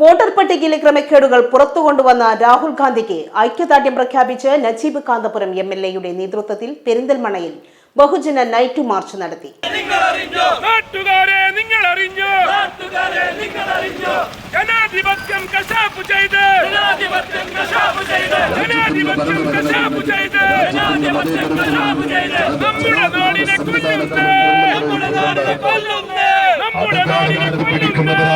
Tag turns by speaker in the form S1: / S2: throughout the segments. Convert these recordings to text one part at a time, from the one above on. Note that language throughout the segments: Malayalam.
S1: വോട്ടർ പട്ടികയിലെ ക്രമക്കേടുകൾ പുറത്തു കൊണ്ടുവന്ന രാഹുൽ ഗാന്ധിക്ക് ഐക്യദാർഢ്യം പ്രഖ്യാപിച്ച് നജീബ് കാന്തപുരം എം എൽ എയുടെ നേതൃത്വത്തിൽ പെരിന്തൽമണയിൽ ബഹുജന നൈറ്റ് മാർച്ച് നടത്തി.
S2: നമ്മുടെ നാടിനെ കൊല്ലുന്നു.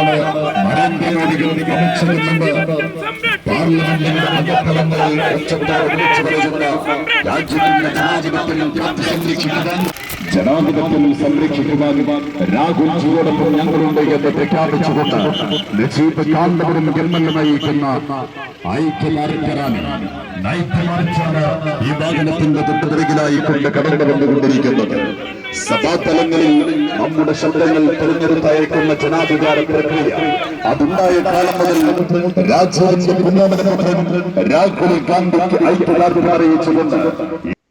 S3: ജനാധിപത്യം രാഹുൽ ജനാധിപത്യം സംരക്ഷിക്കുവാൻ രാഹുൽജിയോടൊപ്പം ഞങ്ങളുണ്ട് എന്ന് പ്രഖ്യാപിച്ചുകൊണ്ട് നസീബ് കാന്തപുരം ഗവൺമെന്റ് നയിക്കുന്ന ഐക്യമാർക്കറാണ് നൈത്യമാർച്ചാണ് ഈ വാഹനത്തിന്റെ തൊട്ടുപിറകിലായി കൊണ്ട് കടന്നു വന്നുകൊണ്ടിരിക്കുന്നത്. സഭാതലങ്ങളിൽ നമ്മുടെ ശബ്ദങ്ങൾ തിരഞ്ഞെടുത്തയക്കുന്ന ജനാധികാര പ്രക്രിയ. അതുണ്ടായ കാലം മുതൽ രാജ്യത്തിന്റെ രാഹുൽ ഗാന്ധിക്ക് ഐക്യദാർഢ്യം അറിയിച്ചുകൊണ്ട്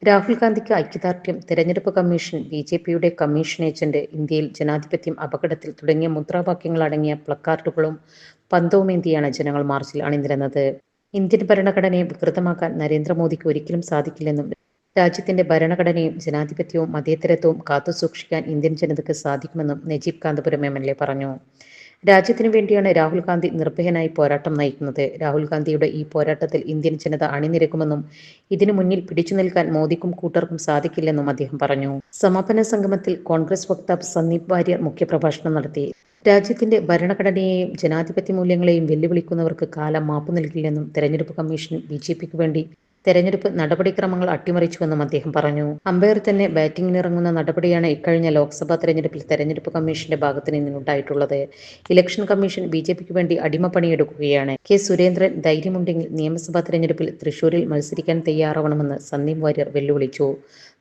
S4: രാഹുൽ ഗാന്ധിക്ക് ഐക്യദാർഢ്യം തെരഞ്ഞെടുപ്പ് കമ്മീഷൻ ബി ജെ പിയുടെ കമ്മീഷൻ ഏജന്റ് ഇന്ത്യയിൽ ജനാധിപത്യം അപകടത്തിൽ തുടങ്ങിയ മുദ്രാവാക്യങ്ങൾ അടങ്ങിയ പ്ലക്കാർഡുകളും പന്തവുമേന്തിയാണ് ജനങ്ങൾ മാർച്ചിൽ അണിനിരന്നത്. ഇന്ത്യൻ ഭരണഘടനയെ വികൃതമാക്കാൻ നരേന്ദ്രമോദിക്ക് ഒരിക്കലും സാധിക്കില്ലെന്നും രാജ്യത്തിന്റെ ഭരണഘടനയും ജനാധിപത്യവും മതേതരത്വവും കാത്തുസൂക്ഷിക്കാൻ ഇന്ത്യൻ ജനതയ്ക്ക് സാധിക്കുമെന്നും Najeeb Kanthapuram M L A പറഞ്ഞു. രാജ്യത്തിനു വേണ്ടിയാണ് രാഹുൽ ഗാന്ധി നിർഭയനായി പോരാട്ടം നയിക്കുന്നത്. രാഹുൽ ഗാന്ധിയുടെ ഈ പോരാട്ടത്തിൽ ഇന്ത്യൻ ജനത അണിനിരക്കുമെന്നും ഇതിനു മുന്നിൽ പിടിച്ചു നിൽക്കാൻ മോദിക്കും കൂട്ടർക്കും സാധിക്കില്ലെന്നും അദ്ദേഹം പറഞ്ഞു. സമാപന സംഗമത്തിൽ കോൺഗ്രസ് വക്താവ് സന്ദീപ് വാര്യർ മുഖ്യപ്രഭാഷണം നടത്തി. രാജ്യത്തിന്റെ ഭരണഘടനയെയും ജനാധിപത്യ മൂല്യങ്ങളെയും വെല്ലുവിളിക്കുന്നവർക്ക് കാലം മാപ്പ് നൽകില്ലെന്നും തെരഞ്ഞെടുപ്പ് കമ്മീഷൻ ബി വേണ്ടി തെരഞ്ഞെടുപ്പ് നടപടിക്രമങ്ങൾ അട്ടിമറിച്ചുവെന്നും അദ്ദേഹം പറഞ്ഞു. അമ്പയർ തന്നെ ബാറ്റിംഗിനിറങ്ങുന്ന നടപടിയാണ് ഇക്കഴിഞ്ഞ ലോക്സഭാ തെരഞ്ഞെടുപ്പിൽ തെരഞ്ഞെടുപ്പ് കമ്മീഷന്റെ ഭാഗത്ത് നിന്നുണ്ടായിട്ടുള്ളത്. ഇലക്ഷൻ കമ്മീഷൻ ബി ജെ പിക്ക് വേണ്ടി അടിമപ്പണിയെടുക്കുകയാണ് കെ. സുരേന്ദ്രൻ ധൈര്യമുണ്ടെങ്കിൽ നിയമസഭാ തെരഞ്ഞെടുപ്പിൽ തൃശൂരിൽ മത്സരിക്കാൻ തയ്യാറാവണമെന്ന് സന്ദീപ് വാര്യർ വെല്ലുവിളിച്ചു.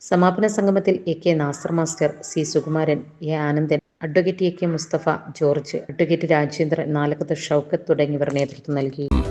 S4: സമാപന സംഗമത്തിൽ A. K. Nasar master C. Sukumaran A. Anandan advocate A. K. Mustafa George advocate Rajendran Nalakath Shoukath തുടങ്ങിയവർ നേതൃത്വം നൽകി.